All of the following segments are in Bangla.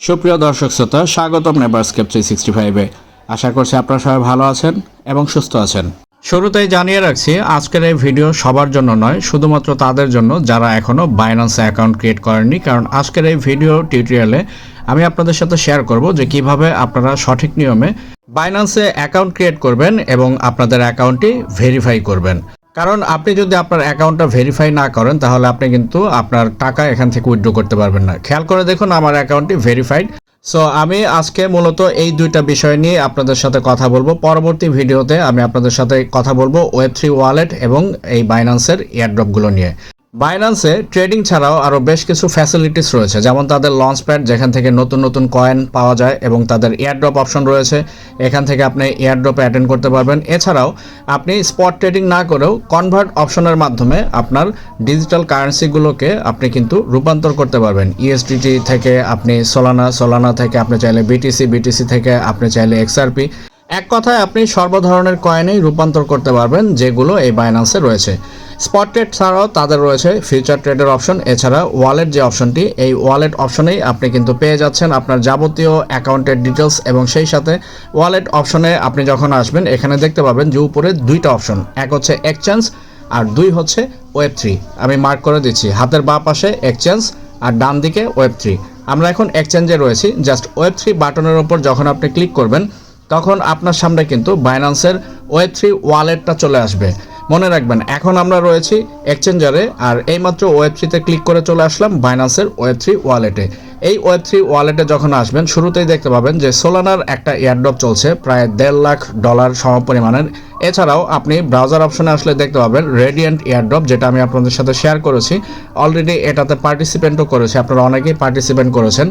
সুপ্রিয় দর্শক শ্রোতা, স্বাগতম নেবারস্কেপ থ্রি সিক্সটি ফাইভে আশা করছি আপনারা সবাই ভালো আছেন এবং সুস্থ আছেন। শুরুতেই জানিয়ে রাখছি, আজকের এই ভিডিও সবার জন্য নয়, শুধুমাত্র তাদের জন্য যারা এখনও বাইন্যান্সে অ্যাকাউন্ট ক্রিয়েট করেননি। কারণ আজকের এই ভিডিও টিউটোরিয়ালে আমি আপনাদের সাথে শেয়ার করব যে কীভাবে আপনারা সঠিক নিয়মে বাইন্যান্সে অ্যাকাউন্ট ক্রিয়েট করবেন এবং আপনাদের অ্যাকাউন্টটি ভেরিফাই করবেন। কারণ আপনি যদি আপনার অ্যাকাউন্টটা ভেরিফাই না করেন, তাহলে আপনি কিন্তু আপনার টাকা এখান থেকে উইথড্র করতে পারবেন না। খেয়াল করে দেখুন, আমার অ্যাকাউন্টটি ভেরিফাইড সো আমি আজকে মূলত এই দুইটা বিষয় নিয়ে আপনাদের সাথে কথা বলব। পরবর্তী ভিডিওতে আমি আপনাদের সাথে কথা বলব ওয়েব থ্রি ওয়ালেট এবং এই বাইন্যান্সের এয়ারড্রপগুলো নিয়ে। বাইন্যান্সে ট্রেডিং ছাড়াও আরও বেশ কিছু ফ্যাসিলিটিস রয়েছে। যেমন তাদের লঞ্চ প্যাড যেখান থেকে নতুন নতুন কয়েন পাওয়া যায় এবং তাদের এয়ারড্রপ অপশন রয়েছে। এখান থেকে আপনি এয়ারড্রপে অ্যাটেন্ড করতে পারবেন। এছাড়াও আপনি স্পট ট্রেডিং না করেও কনভার্ট অপশনের মাধ্যমে আপনার ডিজিটাল কারেন্সিগুলোকে আপনি কিন্তু রূপান্তর করতে পারবেন। ইএসডিটি থেকে আপনি সোলানা সোলানা থেকে আপনি চাইলে বিটিসি বিটিসি থেকে আপনি চাইলে এক্সআরপি এক কথায় আপনি সর্বধরনের কয়েনেই রূপান্তর করতে পারবেন, যেগুলো এই বাইন্যান্সে রয়েছে। স্পট ট্রেড ছাড়াও তাদের রয়েছে ফিউচার ট্রেডের অপশন এছাড়া ওয়ালেট যে অপশনটি এই ওয়ালেট অপশনেই আপনি কিন্তু পেয়ে যাচ্ছেন আপনার যাবতীয় অ্যাকাউন্টের ডিটেলস এবং সেই সাথে ওয়ালেট অপশনে আপনি যখন আসবেন, এখানে দেখতে পাবেন যে উপরে দুইটা অপশন এক হচ্ছে এক্সচেঞ্জ আর দুই হচ্ছে ওয়েব থ্রি আমি মার্ক করে দিচ্ছি, হাতের বাঁ পাশে এক্সচেঞ্জ আর ডান দিকে ওয়েব থ্রি আমরা এখন এক্সচেঞ্জে রয়েছি জাস্ট ওয়েব থ্রি বাটনের ওপর যখন আপনি ক্লিক করবেন, তখন আপনার সামনে কিন্তু বাইন্যান্সের ওয়েব থ্রি ওয়ালেটটা চলে আসবে। মনে রাখবেন, এখন আমরা রয়েছি এক্সচেঞ্জারে, আর এইমাত্র ওয়েব থ্রিতে ক্লিক করে চলে আসলাম বাইনান্সের ওয়েব থ্রি ওয়ালেটে। এই ওয়েব থ্রি ওয়ালেটে যখন আসবেন, শুরুতেই দেখতে পাবেন যে সোলানার একটা এয়ারড্রপ চলছে, প্রায় দেড় লাখ ডলার সমপরিমাণের। এছাড়াও আপনি ব্রাউজার অপশনে আসলে দেখতে পাবেন রেডিয়েন্ট এয়ারড্রপ যেটা আমি আপনাদের সাথে শেয়ার করেছি। অলরেডি এটাতে পার্টিসিপেন্টও করেছি, আপনারা অনেকেই পার্টিসিপেন্ট করেছেন।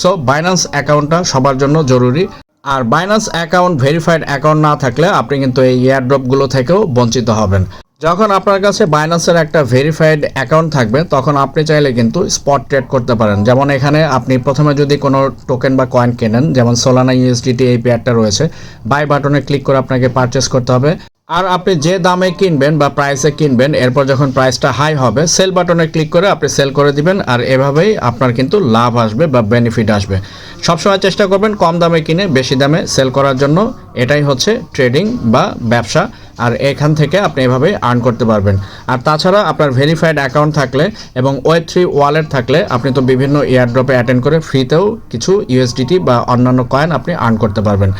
সো বাইন্যান্স অ্যাকাউন্টটা সবার জন্য জরুরি। আর বাইন্যান্স অ্যাকাউন্ট ভেরিফাইড অ্যাকাউন্ট না থাকলে আপনি কিন্তু এই এয়ারড্রপগুলো থেকেও বঞ্চিত হবেন। যখন আপনার কাছে বাইন্যান্সের একটা ভেরিফাইড অ্যাকাউন্ট থাকবে, তখন আপনি চাইলে কিন্তু স্পট ট্রেড করতে পারেন। যেমন এখানে আপনি প্রথমে যদি কোনো টোকেন বা কয়েন কেনেন, যেমন সোলানা ইউএসডিটি এই পেয়ারটা রয়েছে বাই বাটনে ক্লিক করে আপনাকে পারচেস করতে হবে। আর আপনি যে দামে কিনবেন বা প্রাইসে কিনবেন, এরপর যখন প্রাইসটা হাই হবে সেল বাটনে ক্লিক করে আপনি সেল করে দিবেন, আর এভাবেই আপনার কিন্তু লাভ আসবে বা বেনিফিট আসবে। সবসময় চেষ্টা করবেন কম দামে কিনে বেশি দামে সেল করার জন্য। এটাই হচ্ছে ট্রেডিং বা ব্যবসা, আর এখান থেকে আপনি এভাবে আর্ন করতে পারবেন। আর তাছাড়া আপনার ভেরিফাইড অ্যাকাউন্ট থাকলে এবং ওয়েব থ্রি ওয়ালেট থাকলে আপনি তো বিভিন্ন এয়ারড্রপে অ্যাটেন্ড করে ফ্রিতেও কিছু ইউএসডিটি বা অন্যান্য কয়েন আপনি আর্ন করতে পারবেন।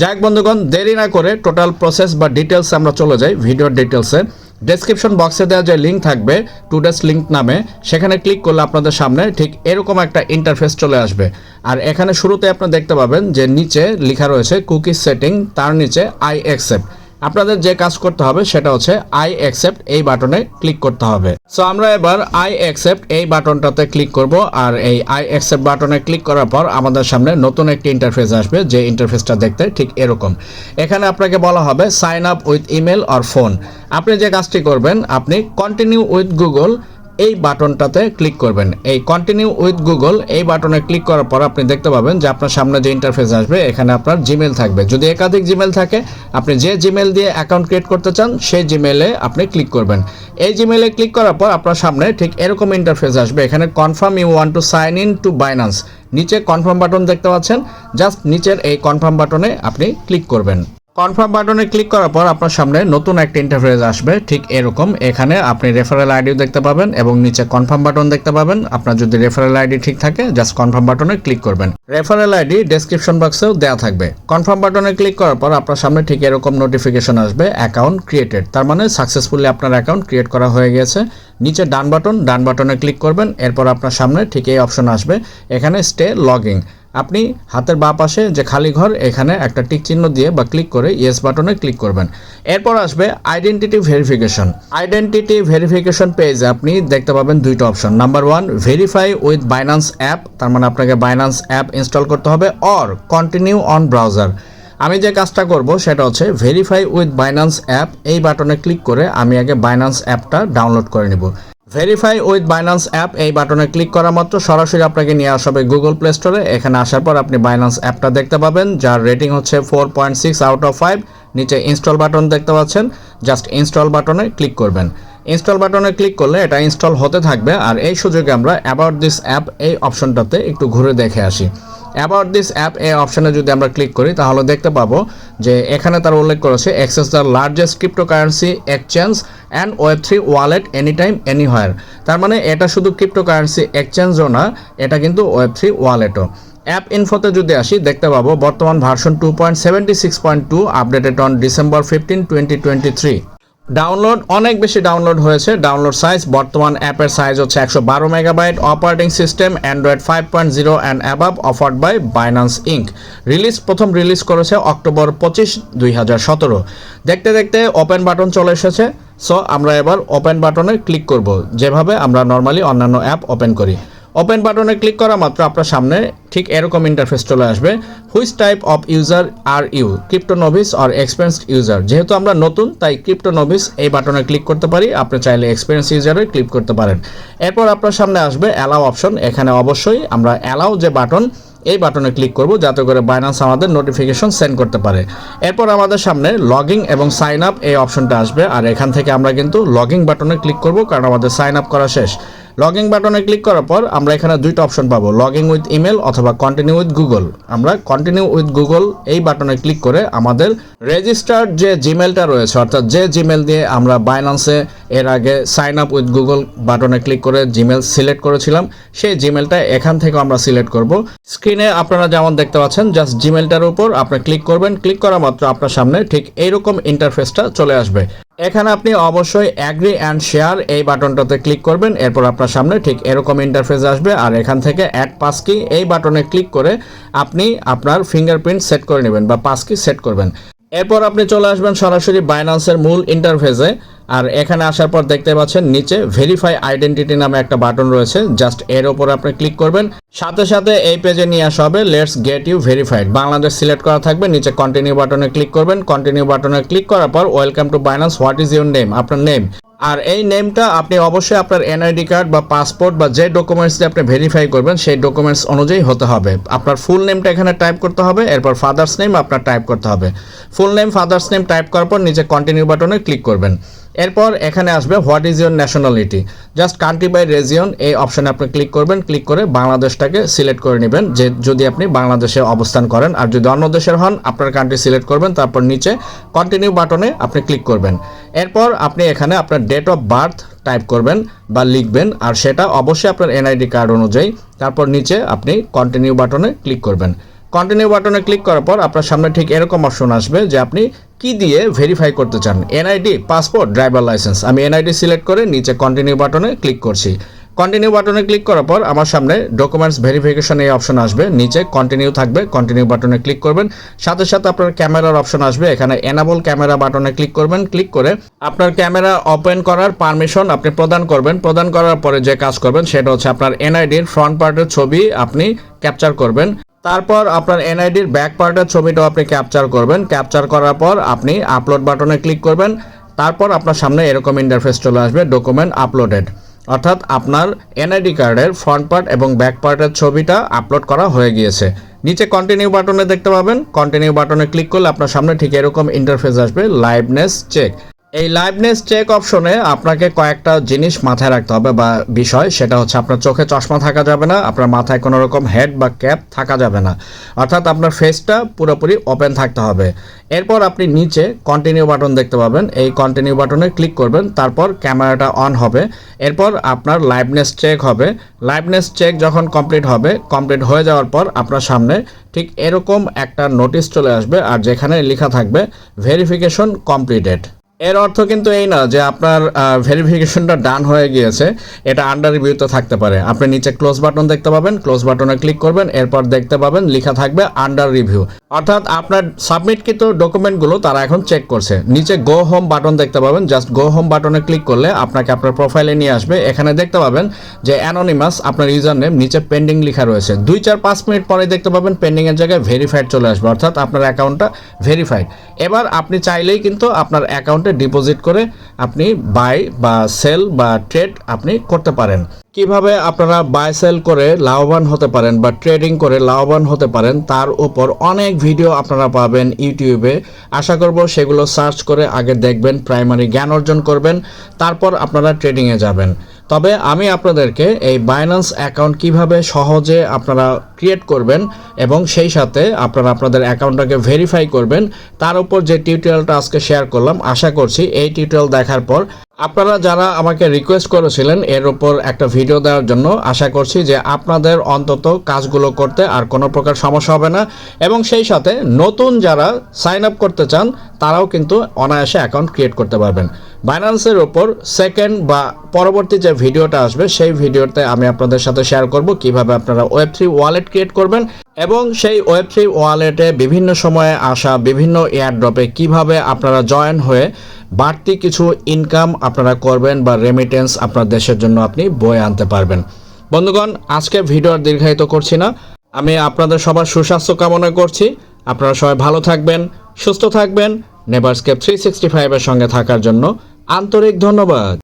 যাই বন্ধুগণ, দেরি না করে টোটাল প্রসেস বা ডিটেলস আমরা চলে যাই ভিডিওর ডিটেলসে ডেসক্রিপশন বক্সে দেওয়া যে লিঙ্ক থাকবে টুডেস লিঙ্ক নামে, সেখানে ক্লিক করলে আপনাদের সামনে ঠিক এরকম একটা ইন্টারফেস চলে আসবে। আর এখানে শুরুতে আপনি দেখতে পাবেন যে নিচে লেখা রয়েছে কুকিজ সেটিং তার নিচে আই অ্যাকসেপ্ট আপনাদের যে কাজ করতে হবে সেটা হচ্ছে আই অ্যাকসেপ্ট এই বাটনে ক্লিক করতে হবে। সো আমরা এবার আই অ্যাকসেপ্ট এই বাটনটাতে ক্লিক করব আর এই আই অ্যাকসেপ্ট বাটনে ক্লিক করার পর আমাদের সামনে নতুন একটি ইন্টারফেস আসবে, যে ইন্টারফেসটা দেখতে ঠিক এরকম। এখানে আপনাকে বলা হবে sign up with email or phone আপনি যে কাজটি করবেন, আপনি কন্টিনিউ উইথ গুগল এই বাটনটাতে ক্লিক করবেন। এই কন্টিনিউ উইথ গুগল এই বাটনে ক্লিক করার পর আপনি দেখতে পাবেন যে আপনার সামনে যে ইন্টারফেস আসবে, এখানে আপনার জিমেল থাকবে। যদি একাধিক জিমেল থাকে, আপনি যে জিমেল দিয়ে অ্যাকাউন্ট ক্রিয়েট করতে চান, সেই জিমেলে আপনি ক্লিক করবেন। এই জিমেলে ক্লিক করার পর আপনার সামনে ঠিক এরকম ইন্টারফেস আসবে। এখানে confirm you want to sign in to Binance নিচে কনফার্ম বাটন দেখতে পাচ্ছেন জাস্ট নিচের এই কনফার্ম বাটনে আপনি ক্লিক করবেন। কনফার্ম বাটনে ক্লিক করার পর আপনার সামনে নতুন একটা ইন্টারফেস আসবে। ঠিক এরকম। এখানে আপনি রেফারেল আইডিও দেখতে পাবেন এবং নিচে কনফার্ম বাটন দেখতে পাবেন। আপনার যদি রেফারেল আইডি ঠিক থাকে জাস্ট কনফার্ম বাটনে ক্লিক করবেন। রেফারেল আইডি ডেসক্রিপশন বক্সেও দেওয়া থাকবে। কনফার্ম বাটনে ক্লিক করার পর আপনার সামনে ঠিক এরকম নোটিফিকেশন আসবে অ্যাকাউন্ট ক্রিয়েটেড তার মানে সাকসেসফুলি আপনার অ্যাকাউন্ট ক্রিয়েট করা হয়ে গেছে। নিচে ডান বাটন ডান বাটনে ক্লিক করবেন। এরপর আপনার সামনে ঠিক এই অপশন আসবে। এখানে স্টে লগিং আপনি হাতের বাঁ পাশে যে খালি ঘর, এখানে একটা টিক চিহ্ন দিয়ে বা ক্লিক করে ইয়েস বাটনে ক্লিক করবেন। এরপর আসবে আইডেন্টিটি ভেরিফিকেশন আইডেন্টিটি ভেরিফিকেশন পেজে আপনি দেখতে পাবেন দুইটা option number one verify with Binance app তার মানে আপনাকে বাইন্যান্স অ্যাপ ইনস্টল করতে হবে অর কন্টিনিউ অন ব্রাউজার আমি যে কাজটা করব সেটা হচ্ছে ভেরিফাই উইথ বাইন্যান্স অ্যাপ এই বাটনে ক্লিক করে আমি আগে বাইন্যান্স অ্যাপটা ডাউনলোড করে নিব। ভেরিফাই উইথ বাইন্যান্স অ্যাপ এই বাটনে ক্লিক করা মাত্র সরাসরি আপনাকে নিয়ে আসা হবে গুগল প্লে স্টোরে এখানে আসার পর আপনি বাইন্যান্স অ্যাপটা দেখতে পাবেন, যার রেটিং হচ্ছে four point six out of five নিচে ইনস্টল বাটন দেখতে পাচ্ছেন জাস্ট ইনস্টল বাটনে ক্লিক করবেন। ইনস্টল বাটনে ক্লিক করলে এটা ইনস্টল হতে থাকবে। আর এই সুযোগে আমরা অ্যাবাউট দিস অ্যাপ এই অপশনটাতে একটু ঘুরে দেখে আসি। অ্যাবাউট দিস অ্যাপ এই অপশনে যদি আমরা ক্লিক করি, তাহলে দেখতে পাবো যে এখানে তার উল্লেখ করেছে access the largest cryptocurrency exchange and web three wallet any time anywhere তার মানে এটা শুধু ক্রিপ্টোকারেন্সি এক্সচেঞ্জও না, এটা কিন্তু ওয়েব থ্রি ওয়ালেটও অ্যাপ ইনফোতে যদি আসি, দেখতে পাবো বর্তমান version two point seventy six point two updated on December fifteen twenty twenty three download অনেক বেশি ডাউনলোড হয়েছে। ডাউনলোড সাইজ বর্তমান অ্যাপের সাইজ হচ্ছে একশো বারো megabyte operating system Android five point zero and above offered by Binance Inc release প্রথম রিলিজ করেছে অক্টোবর পঁচিশ, দুই হাজার সতেরো। দেখতে দেখতে ওপেন বাটন চলে এসেছে। সো আমরা এবার ওপেন বাটনে ক্লিক করব। যেভাবে আমরা নর্মালি অন্যান্য অ্যাপ ওপেন করি। ওপেন বাটনে ক্লিক করা মাত্র আপনার সামনে ঠিক এরকম ইন্টারফেস চলে আসবে। Which type of user are you crypto novice or experienced user যেহেতু আমরা নতুন, তাই ক্রিপ্টো নোভিস এই বাটনে ক্লিক করতে পারি। আপনি চাইলে এক্সপিরিয়েন্স ইউজারে ক্লিক করতে পারেন। এরপর আপনার সামনে আসবে অ্যালাও অপশন এখানে অবশ্যই আমরা অ্যালাও যে বাটন এই বাটনে ক্লিক করব যাতে করে বাইন্যান্স আমাদের নোটিফিকেশন সেন্ড করতে পারে। এরপর আমাদের সামনে লগিং এবং সাইন আপ এই অপশনটা আসবে। আর এখান থেকে আমরা কিন্তু লগিং বাটনে ক্লিক করব, কারণ আমাদের সাইন আপ করা শেষ। লগিং বাটনে ক্লিক করার পর আমরা এখানে দুইটা অপশন পাবো লগিং উইথ ইমেল অথবা কন্টিনিউ উইথ গুগল আমরা কন্টিনিউ উইথ গুগল এই বাটনে ক্লিক করে আমাদের রেজিস্টার্ড যে জিমেলটা রয়েছে, অর্থাৎ যে জিমেল দিয়ে আমরা বাইন্যান্সে এর আগে সাইন আপ উইথ গুগল বাটনে ক্লিক করে জিমেল সিলেক্ট করেছিলাম, সেই জিমেলটা এখান থেকে আমরা সিলেক্ট করব। স্ক্রিনে আপনারা যেমন দেখতে পাচ্ছেন জাস্ট জিমেলটার উপর আপনি ক্লিক করবেন ক্লিক করা মাত্র আপনার সামনে ঠিক এইরকম ইন্টারফেসটা চলে আসবে। এখানে আপনি অবশ্যই অ্যাগ্রি অ্যান্ড শেয়ার এই বাটনটাতে ক্লিক করবেন, এরপর আপনার সামনে ঠিক এরকম ইন্টারফেস আসবে, আর এখান থেকে অ্যাড পাসকি এই বাটনে ক্লিক করে আপনি আপনার ফিঙ্গারপ্রিন্ট সেট করে নেবেন বা পাসকি সেট করবেন। এরপর আপনি চলে আসবেন সরাসরি বাইন্যান্সের মূল ইন্টারফেসে আর এখানে আসার পর দেখতে পাচ্ছেন, নিচে ভেরিফাই আইডেন্টিটি নামে একটা বাটন রয়েছে। জাস্ট এর ওপরে আপনি ক্লিক করবেন। সাথে সাথে এই পেজে নিয়ে আসা হবে let's get you verified Bangladesh select করা থাকবে, নিচে কন্টিনিউ বাটনে ক্লিক করবেন। কন্টিনিউ বাটনে ক্লিক করার পর welcome to Binance what is your name আপনার নেম আর এই নেমটা আপনি অবশ্যই আপনার এনআইডি কার্ড বা পাসপোর্ট বা যে ডকুমেন্টস দিয়ে আপনি ভেরিফাই করবেন, সেই ডকুমেন্টস অনুযায়ী হতে হবে। আপনার ফুল নেমটা এখানে টাইপ করতে হবে, এরপর ফাদার্স নেম আপনার টাইপ করতে হবে। Full name father's name type করার পর নিচে কন্টিনিউ বাটনে ক্লিক করবেন। এরপর এখানে আসবে what is your nationality just country by region এই অপশনে আপনি ক্লিক করবেন ক্লিক করে বাংলাদেশটাকে সিলেক্ট করে নেবেন। যে যদি আপনি বাংলাদেশে অবস্থান করেন আর যদি অন্য দেশের হন, আপনার কান্ট্রি সিলেক্ট করবেন, তারপর নিচে কন্টিনিউ বাটনে আপনি ক্লিক করবেন। এরপর আপনি এখানে আপনার ডেট অফ বার্থ টাইপ করবেন বা লিখবেন, আর সেটা অবশ্যই আপনার এনআইডি কার্ড অনুযায়ী। তারপর নিচে আপনি কন্টিনিউ বাটনে ক্লিক করবেন। কন্টিনিউ বাটনে ক্লিক করার পর আপনার সামনে ঠিক এরকম অপশন আসবে যে আপনি কি দিয়ে ভেরিফাই করতে চান। এনআইডি পাসপোর্ট ড্রাইভার লাইসেন্স আমি এনআইডি সিলেক্ট করে নিচে কন্টিনিউ বাটনে ক্লিক করছি। কন্টিনিউ বাটনে ক্লিক করার পর আমার সামনে ডকুমেন্টস ভেরিফিকেশন এই অপশন আসবে। নিচে কন্টিনিউ থাকবে কন্টিনিউ বাটনে ক্লিক করবেন। সাথে সাথে আপনার ক্যামেরার অপশন আসবে। এখানে এনাবল ক্যামেরা বাটনে ক্লিক করবেন। ক্লিক করে আপনার ক্যামেরা ওপেন করার পারমিশন আপনি প্রদান করবেন। প্রদান করার পরে যে কাজ করবেন সেটা হচ্ছে আপনার এনআইডির ফ্রন্ট পার্টের ছবি আপনি ক্যাপচার করবেন। তারপর আপনার এনআইডির ব্যাক পার্টের ছবিটাও আপনি ক্যাপচার করবেন। ক্যাপচার করার পর আপনি আপলোড বাটনে ক্লিক করবেন। তারপর আপনার সামনে এরকম ইন্টারফেস চলে আসবে ডকুমেন্ট আপলোডেড অর্থাৎ আপনার এনআইডি কার্ডের ফ্রন্ট পার্ট এবং ব্যাক পার্টের ছবিটা আপলোড করা হয়ে গিয়েছে। নিচে কন্টিনিউ বাটনে দেখতে পাবেন। কন্টিনিউ বাটনে ক্লিক করলে আপনার সামনে ঠিক এরকম ইন্টারফেস আসবে লাইভনেস চেক এই লাইভনেস চেক অপশনে আপনাকে কয়েকটা জিনিস মাথায় রাখতে হবে বা বিষয়, সেটা হচ্ছে আপনার চোখে চশমা থাকা যাবে না, আপনার মাথায় কোনো রকম হেড বা ক্যাপ থাকা যাবে না। অর্থাৎ আপনার ফেসটা পুরোপুরি ওপেন থাকতে হবে। এরপর আপনি নিচে কন্টিনিউ বাটন দেখতে পাবেন। এই কন্টিনিউ বাটনে ক্লিক করবেন, তারপর ক্যামেরাটা অন হবে। এরপর আপনার লাইভনেস চেক হবে। লাইভনেস চেক যখন কমপ্লিট হবে কমপ্লিট হয়ে যাওয়ার পর আপনার সামনে ঠিক এরকম একটা নোটিশ চলে আসবে, আর যেখানে লেখা থাকবে ভেরিফিকেশন কমপ্লিটেড এর অর্থ কিন্তু এই না যে আপনার ভেরিফিকেশনটা ডান হয়ে গিয়েছে, এটা আন্ডার রিভিউতে থাকতে পারে। আপনি নিচে ক্লোজ বাটন দেখতে পাবেন ক্লোজ বাটনে ক্লিক করবেন, এরপর দেখতে পাবেন লেখা থাকবে আন্ডার রিভিউ অর্থাৎ আপনার সাবমিটকৃত ডকুমেন্টগুলো তারা এখন চেক করছে। নিচে গো হোম বাটন দেখতে পাবেন জাস্ট গো হোম বাটনে ক্লিক করলে আপনাকে আপনার প্রোফাইলে নিয়ে আসবে। এখানে দেখতে পাবেন যে অ্যানোনিমাস আপনার ইউজার নেম নিচে পেন্ডিং লেখা রয়েছে। দুই চার পাঁচ মিনিট পরে দেখতে পাবেন পেন্ডিং এর জায়গায় ভেরিফাইড চলে আসবে, অর্থাৎ আপনার অ্যাকাউন্টটা ভেরিফাইড এবার আপনি চাইলেই কিন্তু আপনার অ্যাকাউন্টে অ্যাকাউন্টে ডিপোজিট করে আপনি বাই বা সেল বা ট্রেড আপনি করতে পারেন। কীভাবে আপনারা বাই সেল করে লাভবান হতে পারেন বা ট্রেডিং করে লাভবান হতে পারেন, তার উপর অনেক ভিডিও আপনারা পাবেন ইউটিউবে। আশা করব সেগুলো সার্চ করে আগে দেখবেন প্রাইমারি জ্ঞান অর্জন করবেন, তারপর আপনারা ট্রেডিংয়ে যাবেন। তবে আমি আপনাদেরকে এই বাইন্যান্স অ্যাকাউন্ট কীভাবে সহজে আপনারা ক্রিয়েট করবেন এবং সেই সাথে আপনারা আপনাদের অ্যাকাউন্টটাকে ভেরিফাই করবেন, তার উপর যে টিউটোরিয়ালটা আজকে শেয়ার করলাম, আশা করছি এই টিউটোরিয়াল দেখার পর আপনারা যারা আমাকে রিকোয়েস্ট করেছিলেন, এর উপর একটা ভিডিও দেওয়ার জন্য আশা করছি যে আপনাদের অন্তত কাজগুলো করতে আর কোনো প্রকার সমস্যা হবে না। এবং সেই সাথে নতুন যারা সাইন আপ করতে চান, তারাও কিন্তু অনায়াসে অ্যাকাউন্ট ক্রিয়েট করতে পারবেন। বাইন্যান্সের ওপর সেকেন্ড বা পরবর্তী যে ভিডিওটা আসবে, সেই ভিডিওতে আমি আপনাদের সাথে শেয়ার করব কীভাবে আপনারা ওয়েব থ্রি ওয়ালেট ক্রিয়েট করবেন এবং সেই ওয়েব থ্রি ওয়ালেটে বিভিন্ন সময়ে আসা বিভিন্ন এয়ারড্রপে কীভাবে আপনারা জয়েন হয়ে বাড়তি কিছু ইনকাম আপনারা করবেন বা রেমিটেন্স আপনার দেশের জন্য আপনি বয়ে আনতে পারবেন। বন্ধুগণ, আজকে ভিডিও আর দীর্ঘায়িত করছি না। আমি আপনাদের সবার সুস্বাস্থ্য কামনা করছি। আপনারা সবাই ভালো থাকবেন, সুস্থ থাকবেন নেভারস্কেপ থ্রি সিক্সটি ফাইভের সঙ্গে থাকার জন্য আন্তরিক ধন্যবাদ।